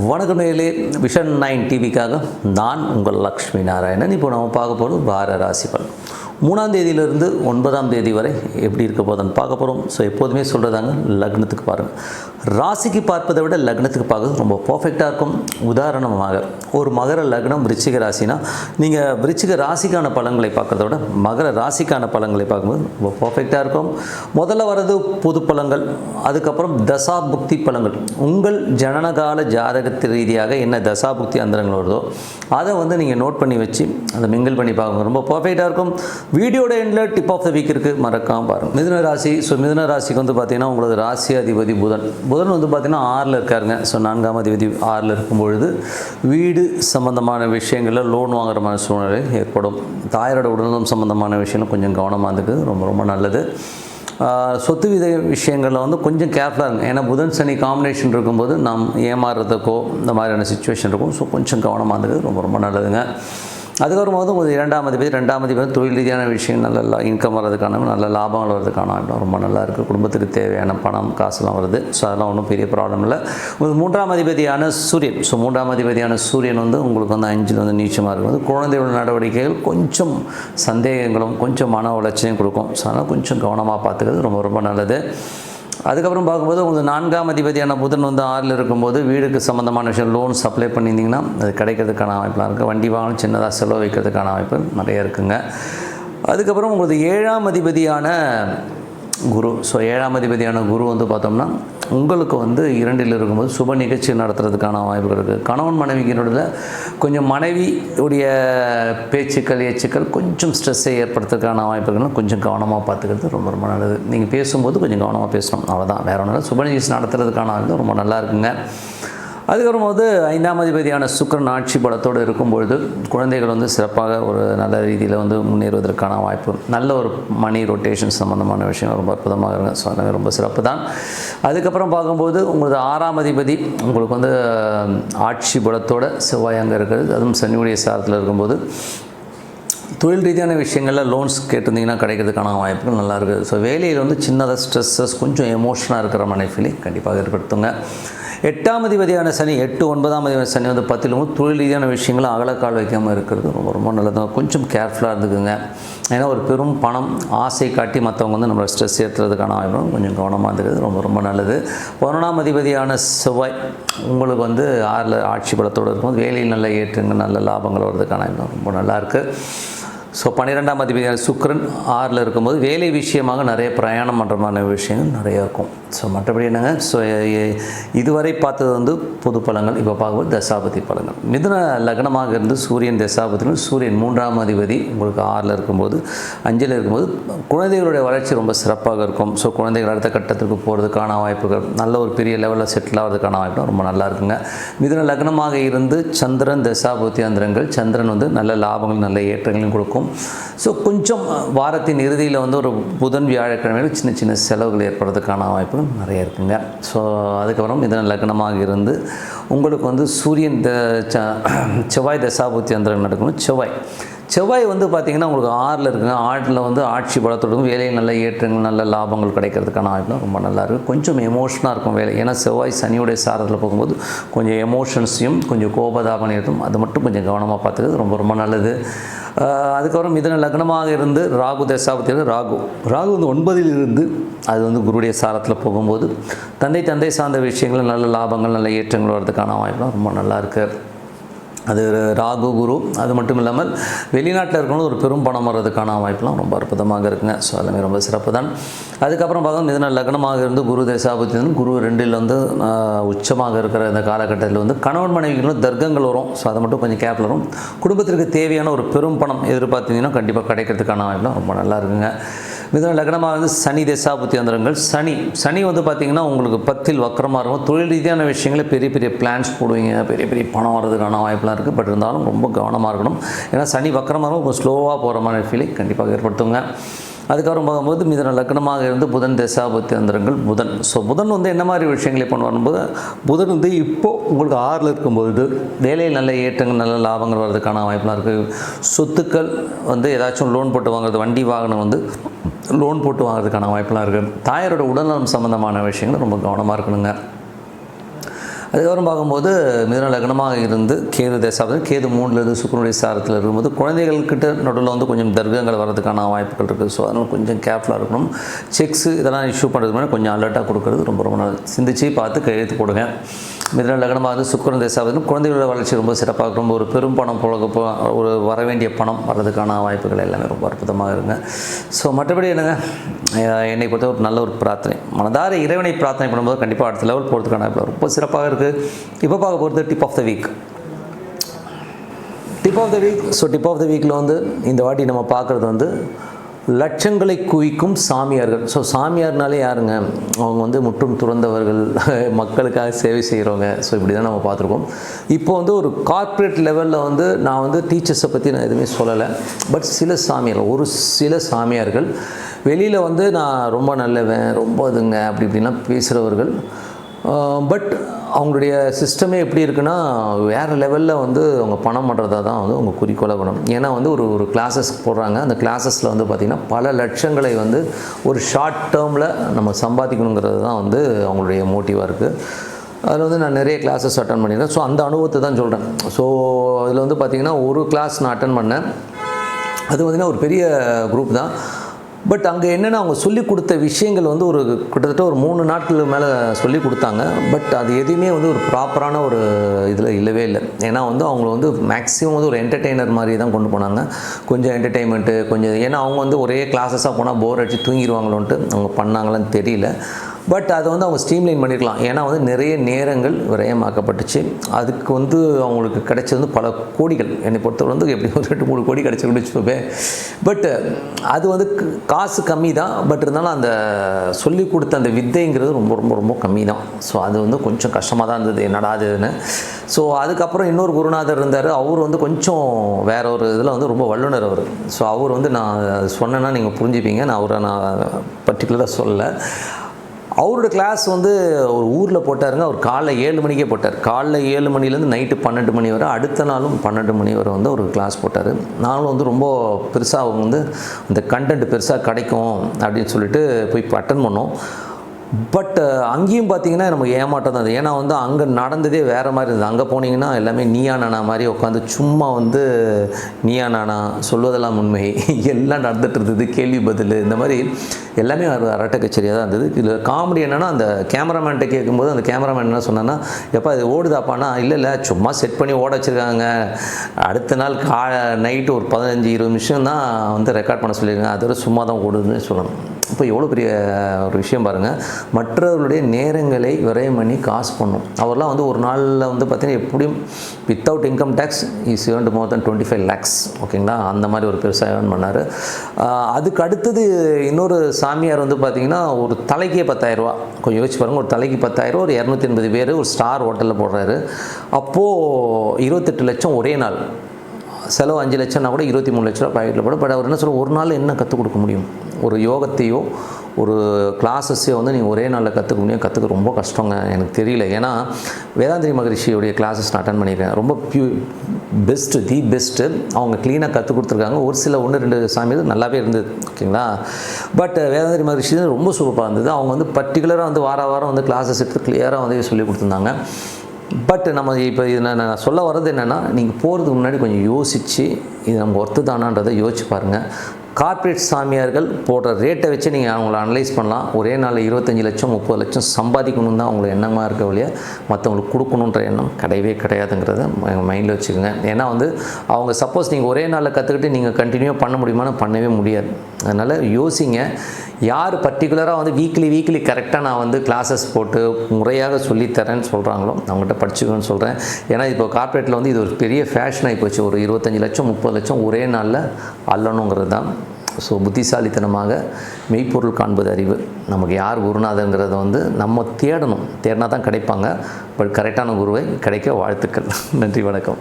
வணக்கம் நேர்களே vision nine டிவிக்காக நான் உங்கள் லக்ஷ்மி நாராயணன். இப்போ நம்ம பார்க்க போகிறது வார ராசி பலன். மூணாம் தேதியிலிருந்து ஒன்பதாம் தேதி வரை எப்படி இருக்க போதுன்னு பார்க்க போகிறோம் ஸோ எப்போதுமே சொல்கிறதாங்க லக்னத்துக்கு பாருங்கள் ராசிக்கு பார்ப்பதை விட லக்னத்துக்கு பார்க்கறது ரொம்ப பர்ஃபெக்டாக இருக்கும். உதாரணமாக ஒரு மகர லக்னம் விருச்சிக ராசினா நீங்கள் விருச்சிக ராசிக்கான பழங்களை பார்க்கறத விட மகர ராசிக்கான பழங்களை பார்க்கும்போது ரொம்ப பர்ஃபெக்டாக இருக்கும். முதல்ல வர்றது புது பழங்கள் அதுக்கப்புறம் தசாபுக்தி பழங்கள் உங்கள் ஜனனகால ஜாதகத்து ரீதியாக என்ன தசாபுக்தி அந்தரங்கள் வருதோ அதை வந்து நீங்கள் நோட் பண்ணி வச்சு அதை மிங்கிள் பண்ணி பார்க்கணும் ரொம்ப பர்ஃபெக்டாக இருக்கும். வீடியோட எண்டில் டிப் ஆஃப் த வீக் இருக்குது மறக்காமல் பாருங்கள் மிதுன ராசி ஸோ மிதுன ராசிக்கு வந்து பார்த்தீங்கன்னா உங்களது ராசி அதிபதி புதன். புதன் வந்து பார்த்திங்கன்னா ஆறில் இருக்காருங்க. ஸோ நான்காம் அதிபதி ஆறில் இருக்கும் பொழுது வீடு சம்பந்தமான விஷயங்களில் லோன் வாங்குற மாதிரி சூழ்நிலை ஏற்படும். தாயாரோட உடல்நலம் சம்பந்தமான விஷயங்கள் கொஞ்சம் கவனமாக இருந்துக்கு ரொம்ப ரொம்ப நல்லது. சொத்து வித விஷயங்களில் வந்து கொஞ்சம் கேர்ஃபுல்லாக இருக்கும் ஏன்னா புதன் சனி காம்பினேஷன் இருக்கும்போது நாம் ஏமாறுறதுக்கோ இந்த மாதிரியான சுச்சுவேஷன் இருக்கும். ஸோ கொஞ்சம் கவனமாக இருந்தது ரொம்ப ரொம்ப நல்லதுங்க. அதுக்கப்புறம் வந்து உங்களுக்கு இரண்டாம் அதிபதி ரெண்டாம் அதிபதி வந்து தொழில் ரீதியான விஷயம் நல்ல இன்கம் வர்றதுக்கான நல்ல லாபங்கள் வர்றதுக்கான இடம் ரொம்ப நல்லா இருக்குது குடும்பத்துக்கு தேவையான பணம் காசுலாம் வருது. ஸோ அதெல்லாம் ஒன்றும் பெரிய ப்ராப்ளம் இல்லை. உங்களுக்கு மூன்றாம் அதிபதியான சூரியன். ஸோ மூன்றாம் அதிபதியான சூரியன் வந்து உங்களுக்கு வந்து அஞ்சில் வந்து நீச்சமாக இருக்கும் குழந்தையோட நடவடிக்கைகள் கொஞ்சம் சந்தேகங்களும் கொஞ்சம் மன உளைச்சலையும் கொடுக்கும். ஸோ அதனால் கொஞ்சம் கவனமாக பார்த்துக்கிறது ரொம்ப ரொம்ப நல்லது. அதுக்கப்புறம் பார்க்கும்போது உங்களுக்கு நான்காம் அதிபதியான புதன் வந்து ஆறில் இருக்கும்போது வீடுக்கு சம்மந்தமான விஷயம் லோன் சப்ளை பண்ணியிருந்தீங்கன்னா அது கிடைக்கிறதுக்கான வாய்ப்பெலாம் இருக்குது வண்டி வாங்கணும் சின்னதாக செலவு வைக்கிறதுக்கான வாய்ப்பு நிறைய இருக்குங்க. அதுக்கப்புறம் உங்களுக்கு ஏழாம் அதிபதியான குரு. ஸோ ஏழாம் அதிபதியான குரு வந்து பார்த்தோம்னா உங்களுக்கு வந்து இரண்டில் இருக்கும்போது சுப நிகழ்ச்சி நடத்துறதுக்கான வாய்ப்புகள் இருக்குது கணவன் மனைவிக்கினுடைய கொஞ்சம் மனைவி உடைய பேச்சுக்கள் ஏச்சுக்கள் கொஞ்சம் ஸ்ட்ரெஸ்ஸை ஏற்படுத்துறதுக்கான வாய்ப்புகள்லாம் கொஞ்சம் கவனமாக பார்த்துக்கிறது ரொம்ப ரொம்ப நல்லது. நீங்கள் பேசும்போது கொஞ்சம் கவனமாக பேசணும். அவ்வளோதான் வேறு ஒன்றும் இல்லை. சுப நிகழ்ச்சி நடத்துறதுக்கான வந்து ரொம்ப நல்லா இருக்குங்க. அதுக்கப்புறம் வந்து ஐந்தாம் அதிபதியான சுக்கரன் ஆட்சி பலத்தோடு இருக்கும்பொழுது குழந்தைகள் வந்து சிறப்பாக ஒரு நல்ல ரீதியில் வந்து முன்னேறுவதற்கான வாய்ப்பு நல்ல ஒரு மணி ரொட்டேஷன் சம்மந்தமான விஷயம் ரொம்ப அற்புதமாக இருக்கும் ஸோ எல்லாமே ரொம்ப சிறப்பு தான் அதுக்கப்புறம் பார்க்கும்போது உங்களுக்கு ஆறாம் அதிபதி உங்களுக்கு வந்து ஆட்சி பலத்தோட செவ்வாய் அங்கே இருக்கிறது. அதுவும் சனியுடைய சாரத்தில் இருக்கும்போது தொழில் ரீதியான விஷயங்களில் லோன்ஸ் கேட்டிருந்தீங்கன்னா கிடைக்கிறதுக்கான வாய்ப்புகள் நல்லா இருக்குது. ஸோ வேலையில் வந்து சின்னதாக ஸ்ட்ரெஸ்ஸஸ் கொஞ்சம் எமோஷனாக இருக்கிற மனைஃபிலி கண்டிப்பாக ஏற்படுத்துங்க. எட்டாம் அதிபதியான சனி எட்டு ஒன்பதாம் அதிபதியான சனி வந்து பத்திலும் தொழில் ரீதியான விஷயங்களை அகலக்கால் வைக்காமல் இருக்கிறது. ரொம்ப ரொம்ப நல்லது கொஞ்சம் கேர்ஃபுல்லாக இருந்துக்குங்க. ஏன்னா ஒரு பெரும் பணம் ஆசை காட்டி மற்றவங்க வந்து நம்மளை ஸ்ட்ரெஸ் ஏற்றுறதுக்கான ஆயிரம் கொஞ்சம் கவனமாக இருக்கிறது ரொம்ப ரொம்ப நல்லது. பதினொன்றாம் அதிபதியான செவ்வாய் உங்களுக்கு வந்து ஆறில் ஆட்சி பலத்தோடு இருக்கும் வேலையில் நல்ல ஏற்றுங்க நல்ல லாபங்கள் வர்றதுக்கான ரொம்ப நல்லா இருக்குது ஸோ பன்னிரெண்டாம் அதிபதியான சுக்கிரன் ஆறில் இருக்கும்போது வேலை விஷயமாக நிறைய பிரயாணம் பண்ணுற மாதிரி விஷயங்கள் நிறைய இருக்கும். ஸோ மற்றபடி என்னங்க? ஸோ இதுவரை பார்த்தது வந்து பொது பழங்கள் இப்போ பார்க்கும்போது தசாபதி பழங்கள் மிதுன லக்னமாக இருந்து சூரியன் தசாபதினும் சூரியன் மூன்றாம் அதிபதி உங்களுக்கு ஆறில் இருக்கும்போது அஞ்சில் இருக்கும்போது குழந்தைகளுடைய வளர்ச்சி ரொம்ப சிறப்பாக இருக்கும். ஸோ குழந்தைகள் அடுத்த கட்டத்துக்கு போகிறதுக்கான வாய்ப்புகள் நல்ல ஒரு பெரிய லெவலில் செட்டில் ஆகிறதுக்கான வாய்ப்பு ரொம்ப நல்லா இருக்குங்க. மிதுன லக்னமாக இருந்து சந்திரன் தசாபதி அந்திரங்கள் சந்திரன் வந்து நல்ல லாபங்கள் நல்ல ஏற்றங்களையும் கொடுக்கும். ஸோ கொஞ்சம் வாரத்தின் இறுதியில் வந்து ஒரு புதன் வியாழக்கிழமையில் சின்ன சின்ன செலவுகள் ஏற்படுறதுக்கான வாய்ப்புகள் நிறைய இருக்குங்க. ஸோ அதுக்கப்புறம் இதன் லக்னமாக இருந்து உங்களுக்கு வந்து சூரியன் த ச- செவ்வாய் தசாபுத்தி அந்த நடக்கணும் செவ்வாய். செவ்வாய் வந்து பார்த்திங்கன்னா உங்களுக்கு ஆறில் இருக்குங்க. ஆறில் வந்து ஆட்சி பலத்தோடும் வேலையில் நல்ல ஏற்றங்கள் நல்ல லாபங்கள் கிடைக்கிறதுக்கான வாய்ப்புலாம் ரொம்ப நல்லா கொஞ்சம் எமோஷனாக இருக்கும் வேலை. ஏன்னா செவ்வாய் சனியுடைய சாரத்தில் போகும்போது கொஞ்சம் எமோஷன்ஸையும் கொஞ்சம் கோபதாபனையும் அது மட்டும் கொஞ்சம் கவனமாக பார்த்துக்கிறது ரொம்ப ரொம்ப நல்லது. அதுக்கப்புறம் மிதன லக்னமாக இருந்து ராகு தசாபத்தியில் ராகு. ராகு வந்து ஒன்பதில் இருந்து அது வந்து குருடைய சாரத்தில் போகும்போது தந்தை தந்தை சார்ந்த விஷயங்கள் நல்ல லாபங்கள் நல்ல ஏற்றங்கள் வர்றதுக்கான வாய்ப்புலாம் ரொம்ப நல்லா இருக்குது அது ராகு குரு அது மட்டும் இல்லாமல் வெளிநாட்டில் இருக்கணும் ஒரு பெரும் பணம் வர்றதுக்கான வாய்ப்புலாம் ரொம்ப அற்புதமாக இருக்குங்க. ஸோ எல்லாமே ரொம்ப சிறப்பு தான் அதுக்கப்புறம் பார்த்தா மிதன லக்னமாக இருந்து குரு தேசாபத்தி குரு ரெண்டில் வந்து உச்சமாக இருக்கிற இந்த காலகட்டத்தில் வந்து கணவன் மனைவிகளும் தர்க்கங்கள் வரும். ஸோ அதை மட்டும் கொஞ்சம் கேப்பில் வரும். குடும்பத்திற்கு தேவையான ஒரு பெரும் பணம் எதிர்பார்த்தீங்கன்னா கண்டிப்பாக கிடைக்கிறதுக்கான வாய்ப்புலாம் ரொம்ப நல்லா இருக்குங்க. மிதன லக்னமாக வந்து சனி தசாபுத்தி அந்தரங்கள் சனி சனி வந்து பார்த்திங்கன்னா உங்களுக்கு பத்தில் வக்கரமாக இருக்கும். தொழில் ரீதியான விஷயங்கள பெரிய பெரிய பிளான்ஸ் போடுவீங்க. பெரிய பெரிய பணம் வர்றதுக்கான வாய்ப்புலாம் இருக்குது பட் இருந்தாலும் ரொம்ப கவனமாக இருக்கணும். ஏன்னா சனி வக்கரமாக இருக்கும். கொஞ்சம் ஸ்லோவாக போகிற மாதிரி ஃபீலிங் கண்டிப்பாக ஏற்படுத்துங்க. அதுக்கப்புறம் பார்க்கும்போது மிதன லக்னமாக இருந்து புதன் தசாபத்தி அந்தரங்கள் புதன். ஸோ புதன் வந்து என்ன மாதிரி விஷயங்களை பண்ணுவார் வரும்போது புதன் வந்து இப்போது உங்களுக்கு ஆறில் இருக்கும்போது வேலையில் நல்ல ஏற்றங்கள் நல்ல லாபங்கள் வர்றதுக்கான வாய்ப்புலாம் இருக்குது சொத்துக்கள் வந்து ஏதாச்சும் லோன் போட்டு வாங்குறது வண்டி வாகனம் வந்து லோன் போட்டு வாங்குறதுக்கான வாய்ப்பெலாம் இருக்குது தாயாரோட உடல்நலம் சம்மந்தமான விஷயங்கள் ரொம்ப கவனமாக இருக்கணுங்க. அதுக்கப்புறம் பார்க்கும்போது மிதன லக்னமாக இருந்து கேது தேசாவது கேது மூணுலேருந்து சுக்கரனுடைய சாரத்தில் இருக்கும்போது குழந்தைகள்கிட்ட நடுவில் வந்து கொஞ்சம் தர்க்கங்கள் வரதுக்கான வாய்ப்புகள் இருக்குது. ஸோ அதனால் கொஞ்சம் கேர்ஃபுல்லாக இருக்கணும். செக்ஸு இதெல்லாம் இஷ்யூ பண்ணுறது மாதிரி கொஞ்சம் அலர்ட்டாக கொடுக்கறது ரொம்ப ரொம்ப நல்லது. சிந்திச்சு பார்த்து கையெழுத்து போடுங்க. மிதன லக்னமாக இருந்து சுக்கரன் தேசாவது குழந்தைகளோட வளர்ச்சி ரொம்ப சிறப்பாக இருக்கும். ரொம்ப ஒரு பெரும் பணம் புழக்க ஒரு வர வேண்டிய பணம் வர்றதுக்கான வாய்ப்புகள் எல்லாமே ரொம்ப அற்புதமாக இருங்க ஸோ மற்றபடி என்னங்க? என்னை பொறுத்த ஒரு நல்ல ஒரு பிரார்த்தனை. மனதார இறைவனை பிரார்த்தனை பண்ணும்போது கண்டிப்பாக அடுத்த லெவல் போகிறதுக்கான ரொம்ப சிறப்பாக இருக்குது இப்போ பார்க்க போகிறது tip of the week tip of the week so tip of the வீக்கில் வந்து இந்த வாட்டி நம்ம பார்க்குறது வந்து லட்சங்களை குவிக்கும் சாமியார்கள். ஸோ சாமியார்னாலே யாருங்க? அவங்க வந்து முற்றும் துறந்தவர்கள் மக்களுக்காக சேவை செய்கிறவங்க ஸோ இப்படி தான் நம்ம பார்த்துருக்கோம். இப்போ வந்து ஒரு கார்ப்பரேட் லெவலில் வந்து நான் வந்து டீச்சர்ஸை பற்றி நான் எதுவுமே சொல்லலை. பட் சில சாமியார்கள் ஒரு சில சாமியார்கள் வெளியில் வந்து நான் ரொம்ப நல்லவன் ரொம்ப இதுங்க அப்படி இப்படிலாம் பேசுகிறவர்கள் பட் அவங்களுடைய சிஸ்டமே எப்படி இருக்குன்னா வேறு லெவலில் வந்து அவங்க பணம் பண்ணுறதா தான் வந்து அவங்க குறிக்கோளாக வேணும் ஏன்னா வந்து ஒரு ஒரு கிளாஸஸ் போடுறாங்க. அந்த கிளாஸஸில் வந்து பார்த்திங்கன்னா பல லட்சங்களை வந்து ஒரு ஷார்ட் டேர்மில் நம்ம சம்பாதிக்கணுங்கிறது தான் வந்து அவங்களுடைய மோட்டிவாக இருக்குது அதில் வந்து நான் நிறைய கிளாஸஸ் அட்டன் பண்ணியிருந்தேன் ஸோ அந்த அனுபவத்தை தான் சொல்கிறேன் ஸோ அதில் வந்து பார்த்திங்கன்னா ஒரு கிளாஸ் நான் அட்டன் பண்ணேன். அது பார்த்திங்கன்னா ஒரு பெரிய குரூப் தான். பட் அங்கே என்னென்னா அவங்க சொல்லி கொடுத்த விஷயங்கள் வந்து ஒரு கிட்டத்தட்ட ஒரு மூணு நாட்கள் மேலே சொல்லி கொடுத்தாங்க. பட் அது எதுவுமே வந்து ஒரு ப்ராப்பரான ஒரு இதில் இல்லவே இல்லை. ஏன்னா வந்து அவங்கள வந்து மேக்ஸிமம் வந்து ஒரு என்டர்டெய்னர் மாதிரி தான் கொண்டு போனாங்க. கொஞ்சம் என்டர்டெயின்மெண்ட்டு கொஞ்சம் ஏன்னா அவங்க வந்து ஒரே கிளாஸஸாக போனால் போர் அடித்து தூங்கிடுவாங்களோன்ட்டு அவங்க பண்ணாங்களான்னு தெரியல. பட் அதை வந்து அவங்க ஸ்ட்ரீம்லைன் பண்ணியிருக்கலாம் ஏன்னா வந்து நிறைய நேரங்கள் விரயமாக்கப்பட்டுச்சு. அதுக்கு வந்து அவங்களுக்கு கிடைச்சது வந்து பல கோடிகள். என்னை பொறுத்தவரை வந்து எப்படி ஒரு ரெண்டு மூணு கோடி கிடைச்சிருக்குன்னு வச்சுப்பேன் பட் அது வந்து காசு கம்மி தான் பட் இருந்தாலும் அந்த சொல்லி கொடுத்த அந்த வித்தைங்கிறது ரொம்ப ரொம்ப ரொம்ப கம்மி தான் ஸோ அது வந்து கொஞ்சம் கஷ்டமாக தான் இருந்தது. என்னடா அதுன்னு. ஸோ அதுக்கப்புறம் இன்னொரு குருநாதர் இருந்தார். அவர் வந்து கொஞ்சம் வேற ஒரு இதில் வந்து ரொம்ப வல்லுனர் அவர். ஸோ அவர் வந்து நான் சொன்னேன்னா நீங்கள் புரிஞ்சுப்பீங்க. நான் அவரை நான் பர்டிகுலராக சொல்லலை. அவரோட கிளாஸ் வந்து ஒரு ஊரில் போட்டாருங்க. அவர் காலைல ஏழு மணிக்கே போட்டார். காலைல ஏழு மணிலேருந்து நைட்டு பன்னெண்டு மணி வரை அடுத்த நாளும் பன்னெண்டு மணி வரை வந்து ஒரு கிளாஸ் போட்டார். நானும் வந்து ரொம்ப பெருசாக அவங்க வந்து இந்த கண்டென்ட் பெருசாக கிடைக்கும் அப்படின்னு சொல்லிட்டு போய் அட்டன் பண்ணோம். பட் அங்கேயும் பார்த்தீங்கன்னா நமக்கு ஏமாட்டம் தான் ஏன்னா வந்து அங்கே நடந்ததே வேறு மாதிரி இருந்தது. அங்கே போனீங்கன்னா எல்லாமே நீயா நானா மாதிரி உட்காந்து சும்மா வந்து நீயா நானா சொல்வதெல்லாம் உண்மை. எல்லாம் நடந்துகிட்டு இருந்தது கேள்வி பதில் இந்த மாதிரி எல்லாமே அரட்டை கச்சேரியாக தான் இருந்தது. இதில் காமெடி என்னென்னா அந்த கேமராமேன்ட்ட கேட்கும்போது அந்த கேமராமேன் என்ன சொன்னான்னா எப்பா இது ஓடுதாப்பானா இல்லை இல்லை சும்மா செட் பண்ணி ஓட வச்சுருக்காங்க. அடுத்த நாள் கா நைட்டு ஒரு பதினஞ்சு இருபது நிமிஷம் தான் வந்து ரெக்கார்ட் பண்ண சொல்லியிருக்காங்க. அதோட சும்மா தான் ஓடுதுன்னு சொல்லணும். இப்போ எவ்வளோ பெரிய ஒரு விஷயம் பாருங்கள் மற்றவர்களுடைய நேரங்களை விரயம் பண்ணி காசு பண்ணும். அவர்லாம் வந்து ஒரு நாளில் வந்து பார்த்தீங்கன்னா எப்படியும் without income tax is earned more then twenty five lakhs ஓகேங்களா அந்த மாதிரி ஒரு பெருசாக ஏர்ன் பண்ணார். அதுக்கு அடுத்தது இன்னொரு சாமியார் வந்து பார்த்தீங்கன்னா ஒரு தலைக்கே பத்தாயிரரூவா கொஞ்சம் யோசிச்சு பாருங்கள் ஒரு தலைக்கு பத்தாயிரரூவா ஒரு இரநூத்தி எண்பது பேர் ஒரு ஸ்டார் ஹோட்டலில் போடுறாரு. அப்போது இருபத்தெட்டு லட்சம் ஒரே நாள். செலவு அஞ்சு லட்சம்னா கூட இருபத்தி மூணு லட்ச ரூபா பாக்கெட்டில் போட பட் அவர் என்ன சொல்ல ஒரு நாள் என்ன கற்றுக் கொடுக்க முடியும்? ஒரு யோகத்தையோ ஒரு கிளாஸஸையோ வந்து நீங்கள் ஒரே நாளில் கற்றுக்க முடியும். கற்றுக்க ரொம்ப கஷ்டங்க. எனக்கு தெரியல. ஏன்னா வேதாந்திரி மகரிஷியுடைய கிளாஸஸ் நான் அட்டன் பண்ணியிருக்கேன். ரொம்ப பியூ பெஸ்ட்டு தி பெஸ்ட்டு அவங்க க்ளீனாக கற்றுக் கொடுத்துருக்காங்க. ஒரு சில ஒன்று ரெண்டு சாமி நல்லாவே இருந்தது. ஓகேங்களா? பட் வேதாந்திரி மகரிஷி ரொம்ப சூப்பராக இருந்தது. அவங்க வந்து பர்டிகுலராக வந்து வார வாரம் வந்து கிளாஸஸ் எடுத்து கிளியராக வந்து சொல்லி கொடுத்துருந்தாங்க. பட் நம்ம இப்போ இது நான் நான் சொல்ல வர்றது என்னென்னா நீங்கள் போகிறதுக்கு முன்னாடி கொஞ்சம் யோசித்து இது நம்ம ஒர்த்து தானான்றதை யோசிச்சு பாருங்கள் கார்ப்பரேட் சாமியார்கள் போடுற ரேட்டை வச்சு நீங்கள் அவங்கள அனலைஸ் பண்ணலாம். ஒரே நாளில் இருபத்தஞ்சி லட்சம் முப்பது லட்சம் சம்பாதிக்கணும் தான் அவங்களுக்கு எண்ணமாக இருக்க வழியாக மற்றவங்களுக்கு கொடுக்கணுன்ற எண்ணம் கிடையவே கிடையாதுங்கிறத மைண்டில் வச்சுக்கோங்க. ஏன்னா வந்து அவங்க சப்போஸ் நீங்கள் ஒரே நாளில் கற்றுக்கிட்டு நீங்கள் கண்டினியூ பண்ண முடியுமான்னு பண்ணவே முடியாது. அதனால் யோசிங்க. யார் பர்டிகுலராக வந்து வீக்லி வீக்லி கரெக்டாக நான் வந்து கிளாஸஸ் போட்டு முறையாக சொல்லித்தரேன்னு சொல்கிறாங்களோ அவங்ககிட்ட படிச்சுக்கணும்னு சொல்கிறேன் ஏன்னா இப்போ கார்ப்பரேட்டில் வந்து இது ஒரு பெரிய ஃபேஷன் போச்சு ஒரு இருபத்தஞ்சி லட்சம் முப்பது லட்சம் ஒரே நாளில் அல்லணுங்கிறது தான். ஸோ புத்திசாலித்தனமாக மெய்ப்பொருள் காண்பது அறிவு. நமக்கு யார் குருநாதங்கிறத வந்து நம்ம தேடணும். தேடினா தான் கிடைப்பாங்க. பட் கரெக்டான குருவை கிடைக்க வாழ்த்துக்கள். நன்றி வணக்கம்.